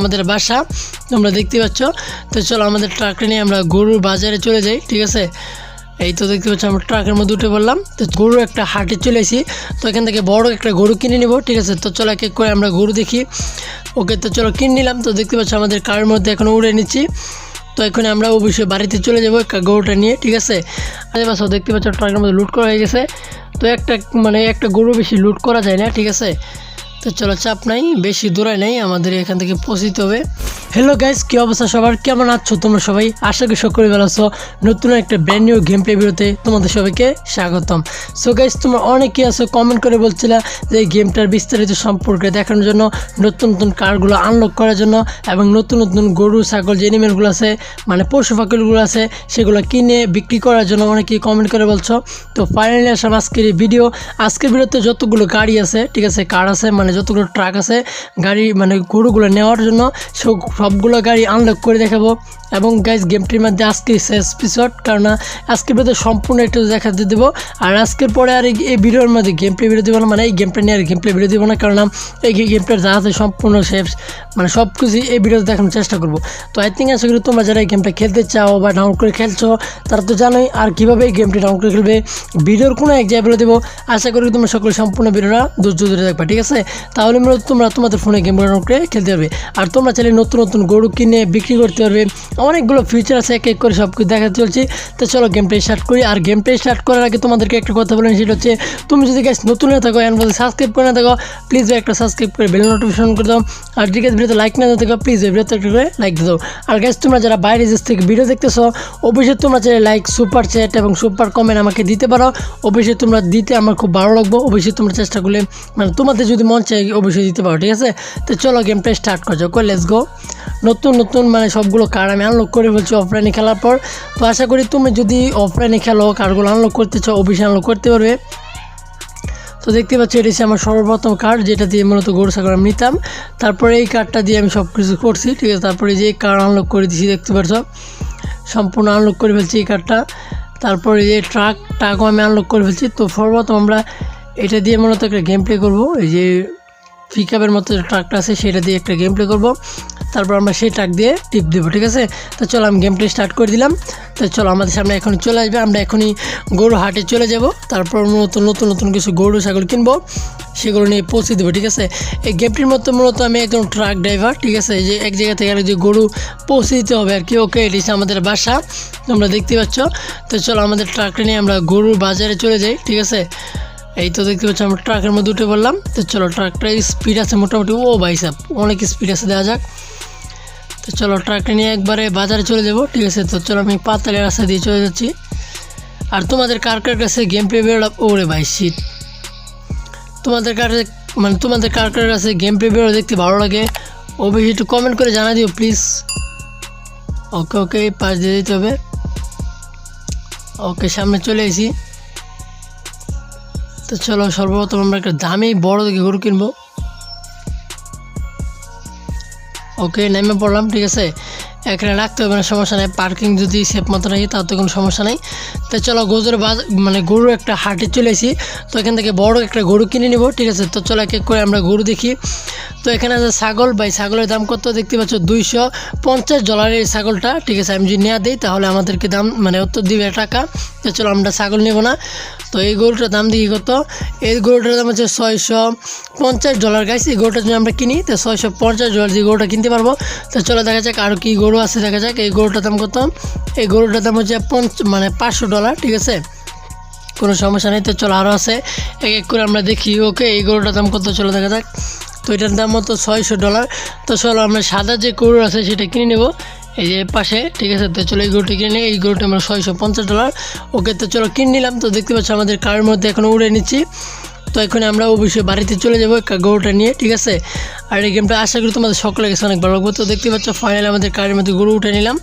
আমাদের বাসা, তোমরা দেখতে পাচ্ছ। তো চলো আমাদের ট্রাকটা নিয়ে আমরা গরুর বাজারে চলে যাই, ঠিক আছে? এই তো দেখতে পাচ্ছ, আমরা ট্রাকের মধ্যে উঠে পড়লাম। তো গরু একটা হাটে চলে এসি তো এখান থেকে বড় একটা গরু কিনে নিব, ঠিক আছে? তো চলো এক এক করে আমরা গরু দেখি। ওকে, তো চলো কিনে নিলাম। তো দেখতে পাচ্ছ, আমাদের কারের মধ্যে এখন উড়ে নিচ্ছি। তো এখন আমরা অবশ্যই বাড়িতে চলে যাব গরুটা নিয়ে, ঠিক আছে? আরে বাস, দেখতে পাচ্ছ ট্রাকের মধ্যে লুট করা হয়ে গেছে। তো একটা মানে একটা গরু বেশি লুট করা যায় না, ঠিক আছে? তো চলো, চাপ নাই, বেশি দূরায় নাই, আমাদের এখান থেকে পৌঁছিতে হবে। হ্যালো গাইস কী অবস্থা সবার? কেমন আছো তোমরা সবাই? আশা করি সকলে ভালো আছো। নতুন একটা ব্র্যান্ড নিউ গেম প্লে ভিডিওতে তোমাদের সবাইকে স্বাগতম। সো গাইস তোমরা অনেকেই আছো কমেন্ট করে বলছিলা যে এই গেমটার বিস্তারিত সম্পর্কে দেখানোর জন্য, নতুন নতুন কারগুলো আনলক করার জন্য এবং নতুন নতুন গরু, ছাগল যে এনিমেলগুলো আছে মানে পশু পাখিগুলো আছে, সেগুলো কিনে বিক্রি করার জন্য অনেকেই কমেন্ট করে বলছো। তো ফাইনালি আসলাম আজকের এই ভিডিও আজকের ভিডিওতে যতগুলো গাড়ি আছে, ঠিক আছে কার আছে মানে যতগুলো ট্রাক আছে, গাড়ি মানে গরুগুলো নেওয়ার জন্য সব- সবগুলো গাড়ি আনলক করে দেখাবো। এবং গাইজ গেমটির মধ্যে আজকে শেষ এপিসোড কারণ আজকের ভিডিও সম্পূর্ণ একটু দেখাতে দেবো। আর আজকের পরে আর এই- ভিডিওর মধ্যে গেম প্লে ভিডিও দেবো না মানে এই গেমটা নিয়ে আর গেম প্লে ভিডিও দেবো না কারণ এই গেমটার যা আছে সম্পূর্ণ শেষ। মানে সব কিছু এই ভিডিওতে দেখানোর চেষ্টা করব। তো আই থিঙ্ক আশা করি তোমরা যারা এই গেমটা খেলতে চাও বা ডাউনলোড করে খেলছো, তারা তো জানোই আর কীভাবে এই গেমটি ডাউনলোড করে খেলবে। ভিডিওর কোনো এক জায়গায় বলে দেবো। আশা করি তোমরা সকলে সম্পূর্ণ ভিডিওটা ধৈর্য ধরে দেখবা, ঠিক আছে? তাহলে তোমরা তোমাদের ফোনে গেম করে খেলতে পারবে আর তোমরা চাইলে নতুন নতুন গরু কিনে বিক্রি করতে পারবে অনেকগুলো ফিচার আছে এক এক করে সব কিছু দেখাতে চলছি। তো চলো গেমটা স্টার্ট করি। আর গেমটা স্টার্ট করার আগে তোমাদেরকে একটা কথা বলেন সেটা হচ্ছে, তুমি যদি গ্যাস নতুন হয়ে থাকো এর মধ্যে সাবস্ক্রাইব করে না থাকো প্লিজ একটা সাবস্ক্রাইব করে বেল নোটিফিকেশন করে দাও। আর ঠিক আছে ভিডিওতে লাইক না দিয়ে থাকো প্লিজ ভিডিওতে একটা করে লাইক দাও। আর গ্যাস তোমরা যারা বাইরে দেশ থেকে ভিডিও দেখতেছো, অবশ্যই তোমরা চাইলে লাইক সুপার চ্যাট এবং সুপার কমেন্ট আমাকে দিতে পারো। অবশ্যই তোমরা দিতে আমার খুব ভালো লাগবে। অবশ্যই তোমরা চেষ্টা করলে মানে তোমাদের যদি মন চায় অবশ্যই দিতে পারো, ঠিক আছে? তো চলো গেমটা স্টার্ট করছ কই লেটস গো নতুন নতুন মানে সবগুলো কার্ড আমি আনলক করে বলছি অফলাইনে খেলার পর। তো আশা করি তুমি যদি অফলাইনে খেলো কার্ডগুলো আনলক করতে চাও, অবশ্যই আনলক করতে পারবে। তো দেখতে পাচ্ছি, এটি আমার সর্বপ্রথম কার্ড যেটা দিয়ে মূলত গরু, ছাগল আমি নিতাম। তারপরে এই কার্ডটা দিয়ে আমি সব কিছু করছি, ঠিক আছে? তারপরে যে কার্ড আনলক করে দিছি, দেখতে পাচ্ছ? সম্পূর্ণ আনলক করে ফেলছি এই কার্ডটা তারপরে যে ট্রাক ট্রাকও আমি আনলক করে ফেলছি। তো সর্বপ্রথম আমরা এটা দিয়ে মূলত একটা গেম প্লে করব। এই যে পিকআপের মতো যে ট্রাকটা আছে, সেটা দিয়ে একটা গেম প্লে করব। তারপর আমরা সেই ট্রাক দিয়ে টিপ দেবো, ঠিক আছে? তো চলো আমি গেম প্লে স্টার্ট করে দিলাম। তো চলো, আমাদের সামনে এখন চলে আসবে। আমরা এখনই গরু হাটে চলে যাব। তারপর মূলত নতুন নতুন কিছু গরু, ছাগল কিনবো। সেগুলো নিয়ে পৌঁছে দেবো, ঠিক আছে? এই গেমটির মতো মূলত আমি একজন ট্রাক ড্রাইভার ঠিক আছে? যে এক জায়গা থেকে জায়গায় গরু পৌঁছে দিতে হবে আর কি। ওকে, এটি আমাদের বাসা, তোমরা দেখতে পাচ্ছ। তো চলো, আমাদের ট্রাকটা নিয়ে আমরা গরুর বাজারে চলে যাই, ঠিক আছে? এই তো দেখতে পাচ্ছি আমরা ট্রাকের মধ্যে উঠে পড়লাম। তো চলো ট্রাকটা স্পিড আছে মোটামুটি, ও বাইসাপ অনেক স্পিড আছে দেওয়া যাক। তো চলো, ট্রাকটা নিয়ে একবারে বাজারে চলে যাব, ঠিক আছে? তো চলো, আমি পাতালে রাস্তা দিয়ে চলে যাচ্ছি। আর তোমাদের কার কার কাছে গেম প্লে বেরোলা ওরে ভাই শীত তোমাদের কাছে মানে তোমাদের কার কার কাছে গেম প্লে বেরো দেখতে ভালো লাগে ও অবশ্যই একটু কমেন্ট করে জানা দিও প্লিজ ওকে ওকে পাশ দিয়ে দিতে হবে। ওকে সামনে চলে এসি তো চলো সর্বপ্রথম আমরা একটা দামি বড় দেখে গরু কিনবো। ওকে, নেমে পড়লাম, ঠিক আছে? এখানে রাখতে হবে সমস্যা নেই। পার্কিং যদি সেফ মতো রাখি তার তো কোনো সমস্যা নেই। তো চলো গরুর বাজ মানে গরু একটা হাটে চলে তো এখান থেকে বড় একটা গরু কিনে নিব, ঠিক আছে? তো চলো এক এক করে আমরা গরু দেখি। তো এখানে আছে ছাগল। ভাই, ছাগলের দাম কত? দেখতে পাচ্ছ, দুইশো পঞ্চাশ ডলারের এই ছাগলটা। ঠিক আছে, আমি যদি নেওয়া দিই, তাহলে আমাদেরকে দাম মানে উত্তর দিবে টাকা। তো চলো আমরা ছাগল নেব না। তো এই গরুটার দাম দেখি কত? এই গরুটার দাম হচ্ছে ছয়শো পঞ্চাশ ডলার গাইস এই গরুটা যদি আমরা কিনি, তো ছয়শো পঞ্চাশ ডলার দিয়ে গরুটা কিনতে পারব। তো চলো দেখা যাক আরও কি গরু আছে, দেখা যাক, এই গরুটার দাম কত? এই গরুটার দাম হচ্ছে পঞ্চ মানে পাঁচশো ডলার, ঠিক আছে? কোনো সমস্যা নেই, তো চলো আরও আছে। এক এক করে আমরা দেখি, ওকে, এই গরুটার দাম কত? চলো দেখা যাক। তো এটার দাম মতো ছয়শো ডলার। তো চলো আমরা সাদা যে গরু আছে, সেটা কিনে নেব। এই যে পাশে, ঠিক আছে? তো চলো এই গরুটি কিনে নিই, এই গরুটা আমরা ছয়শো পঞ্চাশ ডলার। ওকে, তো চলো কিনে নিলাম। তো দেখতে পাচ্ছ, আমাদের কারের মধ্যে এখন উড়ে নিচ্ছি। তো এখন আমরা অবশ্যই বাড়িতে চলে যাব গরুটা নিয়ে, ঠিক আছে? আর এই গেমটা আশা করি তোমাদের সকলের কাছে অনেক ভালো লাগবে। তো দেখতে পাচ্ছ ফাইনালি আমাদের কারের মধ্যে গরু উঠে নিলাম।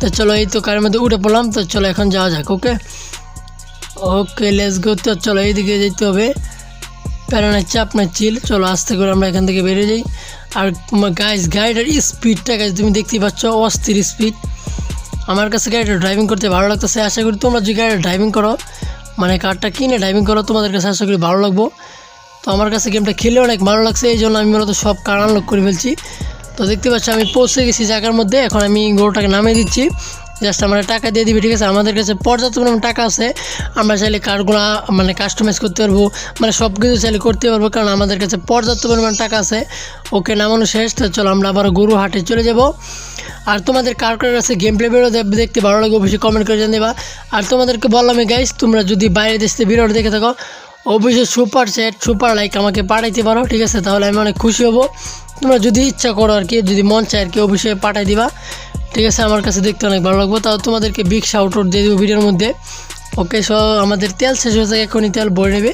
তো চলো, এই তো কারের মধ্যে উঠে পড়লাম। তো চলো, এখন যাওয়া যাক, ওকে? ওকে লেস গো তো চলো, এইদিকে যেতে হবে। প্যারানার চাপ না চিল চলো, আস্তে করে আমরা এখান থেকে বেরিয়ে যাই। আর গাইজ গাড়িটার স্পিডটা গাইজ তুমি দেখতেই পাচ্ছ, অস্থির স্পিড আমার কাছে গাড়িটা ড্রাইভিং করতে ভালো লাগতেছে। আশা করি তোমরা যদি গাড়িটা ড্রাইভিং করো মানে কারটা কিনে ড্রাইভিং করো তোমাদের কাছে আশা করি ভালো লাগবো। তো আমার কাছে গেমটা খেলে অনেক ভালো লাগছে, এই জন্য আমি মূলত সব কার আনলক করে ফেলছি। তো দেখতে পাচ্ছ, আমি পৌঁছে গেছি জায়গার মধ্যে, এখন আমি গরুটাকে নামিয়ে দিচ্ছি। জাস্ট আমরা টাকা দিয়ে দিবি, ঠিক আছে? আমাদের কাছে পর্যাপ্ত পরিমাণ টাকা আছে। আমরা চাইলে কার্ডগুলো মানে কাস্টমাইজ করতে পারব মানে সব কিছু চাইলে করতে পারব, কারণ আমাদের কাছে পর্যাপ্ত পরিমাণ টাকা আছে। ওকে, নামানো শেষ। তো চলো আমরা আবার গরু হাটে চলে যাব। আর তোমাদের কার কার কাছে গেম প্লে ভিডিও দেখতে ভালো লাগে অবশ্যই কমেন্ট করে জানিয়ে আর তোমাদেরকে বললাম গাইস তোমরা যদি বাইরে দেশ থেকে ভিডিওটা দেখে থাকো, অবশ্যই সুপার চ্যাট সুপার লাইক আমাকে পাঠাইতে পারো, ঠিক আছে? তাহলে আমি অনেক খুশি হব। তোমরা যদি ইচ্ছা করো আর কি, যদি মন চায় আর কি, অবশ্যই পাঠাই দিবা। ঠিক আছে? আমার কাছে দেখতে অনেক ভালো লাগবো। তাও তোমাদেরকে বিগ শাউট আউট দিয়ে দেবো ভিডিওর মধ্যে। ওকে সো আমাদের তেল শেষ হয়ে যায় এখনই তেল ভরে নেবে।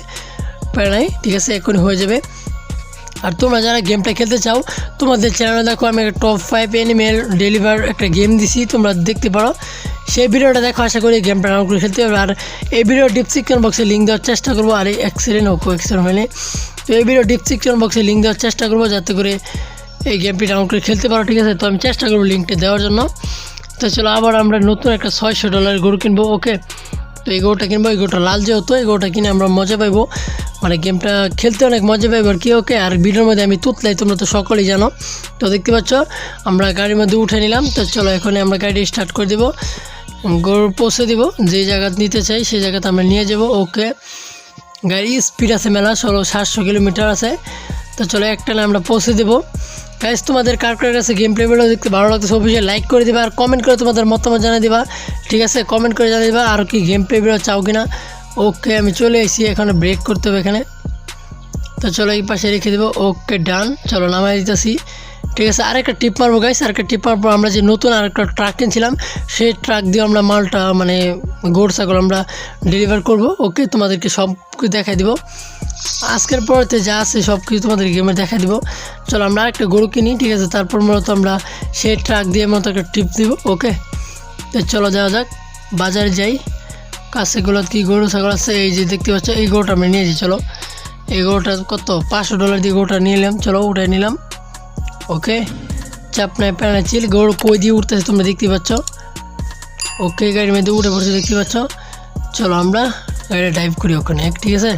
নাই, ঠিক আছে? এখনই হয়ে যাবে। আর তোমরা যারা গেমটা খেলতে চাও, তোমাদের চ্যানেলে দেখো আমি একটা টপ ফাইভ এনিমেল ডেলিভার একটা গেম দিছি, তোমরা দেখতে পারো। সেই ভিডিওটা দেখো, আশা করি গেমটা ডাউনলোড করে খেলতে পারবে। আর এই ভিডিও ডিসক্রিপশন বক্সে লিঙ্ক দেওয়ার চেষ্টা করব, আর অ্যাক্সিডেন্ট হোক অ্যাক্সিডেন্ট হয়নি তো এই ভিডিও ডিসক্রিপশন বক্সে লিঙ্ক দেওয়ার চেষ্টা করব, যাতে করে এই গেমটি ডাউনলোড করে খেলতে পারো, ঠিক আছে? তো আমি চেষ্টা করব লিঙ্কটা দেওয়ার জন্য। তো চলো, আবার আমরা নতুন একটা ছয়শো ডলার গরু কিনবো ওকে তো এই গরুটা কিনবো, এই গরুটা লাল যেহেতু, এই গরুটা কিনে আমরা মজা পাইবো। মানে গেমটা খেলতে অনেক মজা পাইবো আর কি ওকে আর ভিডিওর মধ্যে আমি তুতলাই তোমরা তো সকলেই জানো। তো দেখতে পাচ্ছ, আমরা গাড়ির মধ্যে উঠে নিলাম, তো চলো এখন আমরা গাড়ি স্টার্ট করে দেবো। গরু পৌঁছে দিব, যে জায়গা নিতে চাই সেই জায়গাতে আমরা নিয়ে যাব ওকে গাড়ি স্পিড আছে মেলা ষোলো সাতশো কিলোমিটার আছে। তো চলো একটা আমরা পৌঁছে দেবো। গাইজ তোমাদের কার কার কাছে গেম প্লে ভিডিও দেখতে ভালো লাগতেছে, অবশ্যই লাইক করে দিবা আর কমেন্ট করে তোমাদের মতামত জানিয়ে দিবা। ঠিক আছে কমেন্ট করে জানিয়ে দিবা আর কি গেম প্লে ভিডিও চাও কিনা। ওকে আমি চলে এসেছি, এখানে ব্রেক করতে হবে এখানে। তো চলো এই পাশে রেখে দেবো। ওকে ডান চলো নামাই দিতেছি। ঠিক আছে, আরেকটা টিপ মারবো গাইস আরেকটা টিপ মারবো। আমরা যে নতুন আরেকটা ট্রাক কিনছিলাম, সেই ট্রাক দিয়ে আমরা মালটা মানে গোড় ছাগল আমরা ডেলিভার করব। ওকে তোমাদেরকে সব কিছু দেখাই দিব। আজকের পরেতে যা আছে সব কিছু তোমাদের গেমে দেখা দিব। চলো, আমরা আরেকটা গরু কিনি, ঠিক আছে? তারপর মূলত আমরা সেই ট্রাক দিয়ে মতো একটা টিপ দিব ওকে তো চলো, যাওয়া যাক। বাজারে যাই। কাছেগুলো কি গরু, ছাগল আছে? এই যে দেখতে পাচ্ছ, এই গরুটা আমরা নিয়েছি, চলো। এই গরুটা কত? পাঁচশো ডলার দিয়ে গরুটা নিয়ে নিলাম চলো, উঠাই নিলাম। ওকে চাপ নাই চিল গরু কই দিয়ে উঠতেছে, তোমরা দেখতে পাচ্ছ। ওকে গাড়ির মধ্যে উঠে পড়ছে, দেখতে পাচ্ছ। চলো আমরা গাড়িটা ড্রাইভ করি ওখানে ঠিক আছে?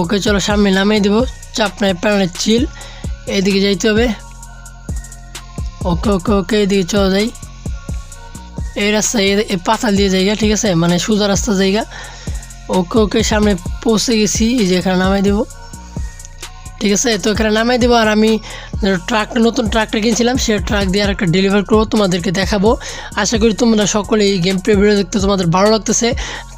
ওকে চলো সামনে নামিয়ে দেবো। চাপ নাই প্যানের চিল এইদিকে যাইতে হবে। ওকে ওকে ওকে এইদিকে চলো যাই। এই রাস্তা, এই পাতাল দিয়ে জায়গা, ঠিক আছে? মানে সোজা রাস্তা জায়গা। ওকে ওকে সামনে পৌঁছে গেছি, এই যে এখানে নামাই দেবো। ঠিক আছে? তো এখানে নামাই দেবো আর আমি ট্রাকটা নতুন ট্রাকটা কিনছিলাম সে ট্রাক দিয়ে আর একটা ডেলিভার করব, তোমাদেরকে দেখাবো। আশা করি তোমরা সকলে এই গেম প্লে ভিডিও দেখতে তোমাদের ভালো লাগতেছে।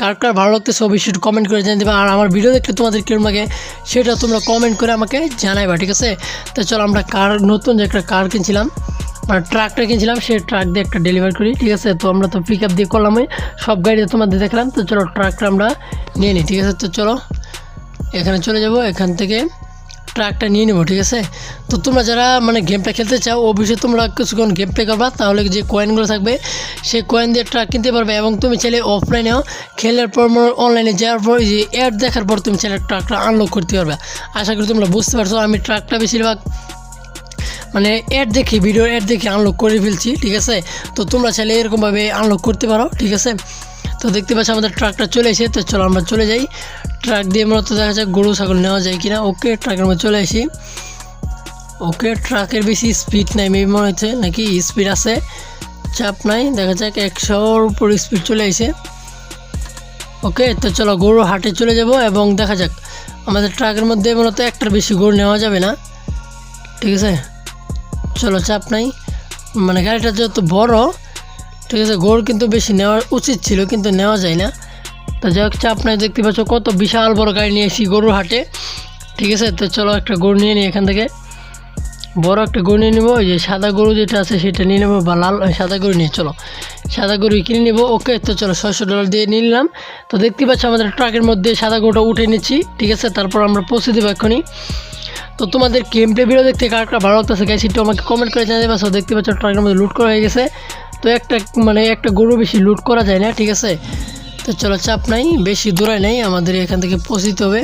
কার কার ভালো লাগতেছে অবশ্যই কমেন্ট করে জানিয়ে দেবে। আর আমার ভিডিও দেখতে তোমাদের কিরম লাগে, সেটা তোমরা কমেন্ট করে আমাকে জানাইবা, ঠিক আছে? তো চলো আমরা কার, নতুন যে একটা কার কিনছিলাম মানে ট্রাকটা কিনছিলাম, সেই ট্রাক দিয়ে একটা ডেলিভার করি, ঠিক আছে? তো আমরা তো পিক আপ দিয়ে করলামই সব গাড়িতে তোমাদের দেখলাম। তো চলো ট্রাকটা আমরা নিয়ে নিই, ঠিক আছে? তো চলো, এখানে চলে যাব, এখান থেকে ট্রাকটা নিয়ে নেব, ঠিক আছে? তো তোমরা যারা মানে গেমটা খেলতে চাও, অবশ্যই তোমরা কিছুক্ষণ গেম প্লে করবা, তাহলে যে কয়েনগুলো থাকবে, সেই কয়েন দিয়ে ট্রাক কিনতে পারবে এবং তুমি চাইলে অফলাইনেও খেলার পর অনলাইনে যাওয়ার পর যে অ্যাড দেখার পর তুমি চাইলে ট্রাকটা আনলক করতে পারবে। আশা করি তোমরা বুঝতে পারছ, আমি ট্রাকটা বেশিরভাগ মানে অ্যাড দেখি ভিডিও অ্যাড দেখে আনলক করে ফেলছি, ঠিক আছে? তো তোমরা চাইলে এরকমভাবে আনলক করতে পারো, ঠিক আছে? তো দেখতে পাচ্ছ আমাদের ট্রাকটা চলে এসে তো চলো আমরা চলে যাই। ট্রাক দিয়ে মূলত দেখা যাক গরু, ছাগল নেওয়া যায় কিনা। ওকে ট্রাকের মধ্যে চলে আসি। ওকে ট্রাকের বেশি স্পিড নাই মেবি মনে হচ্ছে নাকি স্পিড আছে, চাপ নাই, দেখা যাক একশোর উপর স্পিড চলে এসে ওকে তো চলো গরু হাটে চলে যাব এবং দেখা যাক, আমাদের ট্রাকের মধ্যে মূলত একটার বেশি গরু নেওয়া যাবে না। ঠিক আছে? চলো, চাপ নাই। মানে গাড়িটা যত বড়, ঠিক আছে, গরু কিন্তু বেশি নেওয়া উচিত ছিল, কিন্তু নেওয়া যায় না। তো যাই চাপ নাই দেখতে পাচ্ছ কত বিশাল বড় গাড়ি নিয়ে এসি গরুর হাটে। ঠিক আছে, তো চলো একটা গরু নিয়ে নিই এখান থেকে। বড় একটা গরু নিয়ে নেব, ওই যে সাদা গরু যেটা আছে সেটা নিয়ে নেব, বা লাল সাদা গরু নিয়ে, চলো। সাদা গরু কিনে নেব, ওকে, তো চলো, ছয়শো ডলার দিয়ে নিলাম। তো দেখতে পাচ্ছ আমাদের ট্রাকের মধ্যে সাদা গরুটা উঠে নিচ্ছি, ঠিক আছে, তারপর আমরা পৌঁছে দেবো এক্ষুনি। তো তোমাদের গেম প্লে ভিডিও দেখতে কার ভালো লাগতেছে গাইস একটু আমাকে কমেন্ট করে দেবা। সো দেখতে পাচ্ছ ট্রাকের মধ্যে লুট করা হয়ে গেছে। তো একটা মানে একটা গরু বেশি লুট করা যায় না, ঠিক আছে? তো চলো, চাপ নাই, বেশি দূরে নেই, আমাদের এখান থেকে পৌঁছিতে হবে।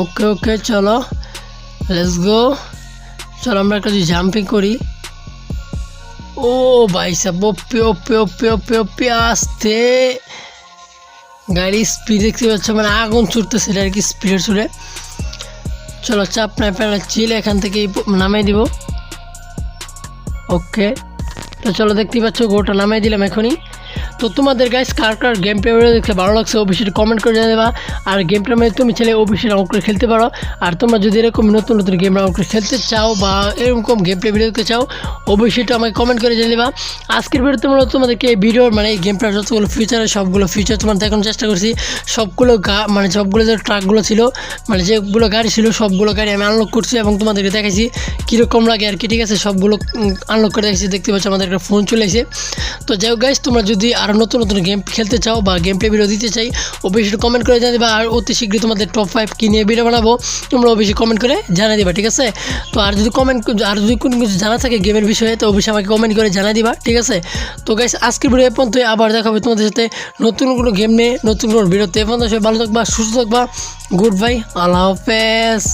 ওকে ওকে, চলো লেটস গো চলো, আমরা একটা যদি জাম্পিং করি। ও ভাই সাহেব ওপে ওপে ওপে ওপে ওপে আসতে। গাড়ি স্পিড দেখতে পাচ্ছ মানে আগুন ছুটতে ছুটতেছে আর কি স্পিডে ছুটে। চলো, চাপ নাই প্যানেল চিল এখান থেকে নামাই দিব। ওকে, তো চলো দেখতেই পাচ্ছ, গোটা নামাই দিলাম এখনই। তো তোমাদের গাইস কার কার গেম প্লে ভিডিও দেখতে ভালো লাগছে অবশ্যই কমেন্ট করে জানিয়ে দেবা। আর গেম প্লে মধ্যে তুমি ছেলে অবশ্যই ডাউনলোড করে খেলতে পারো। আর তোমরা যদি এরকম নতুন নতুন গেম ডাউনলোড করে খেলতে চাও বা এরকম গেম প্লে ভিডিও দেখতে চাও, অবশ্যই তো আমাকে কমেন্ট করে জানিয়ে দেবা। আজকের ভিডিওতে মূলত তোমাদেরকে এই ভিডিওর মানে এই গেম প্লের যতগুলো ফিচার সবগুলো ফিচার তোমার দেখানোর চেষ্টা করছি। সবগুলো মানে সবগুলো যে ট্রাকগুলো ছিল মানে যেগুলো গাড়ি ছিল, সবগুলো গাড়ি আমি আনলক করছি এবং তোমাদেরকে দেখাইছি কীরকম লাগে আর কি, ঠিক আছে? সবগুলো আনলক করে দেখেছি দেখতে পাচ্ছ আমাদের একটা ফোন চলে এসে তো যাই হোক গাইস তোমরা যদি আরও নতুন নতুন গেম খেলতে চাও বা গেম প্লে ভিডিও দিতে চাই, অবশ্যই কমেন্ট করে জানিয়ে দেবা। আর অতি শীঘ্রই তোমাদের টপ ফাইভ কী নিয়ে ভিডিও বানাবো, তোমরা অবশ্যই কমেন্ট করে জানিয়ে দিবা, ঠিক আছে? তো আর যদি কমেন্ট আর যদি কোনো কিছু জানা থাকে গেমের বিষয়ে, তো অবশ্যই আমাকে কমেন্ট করে জানিয়ে দিবা, ঠিক আছে? তো গাইস আজকের ভিডিও পর্যন্ত আবার দেখা হবে তোমাদের সাথে নতুন কোনো গেম নিয়ে, নতুন কোনো ভিডিওতে এ পর্যন্ত সবাই ভালো থাকবা, সুস্থ থাকবা। গুড বাই আল্লাহ হাফেজ।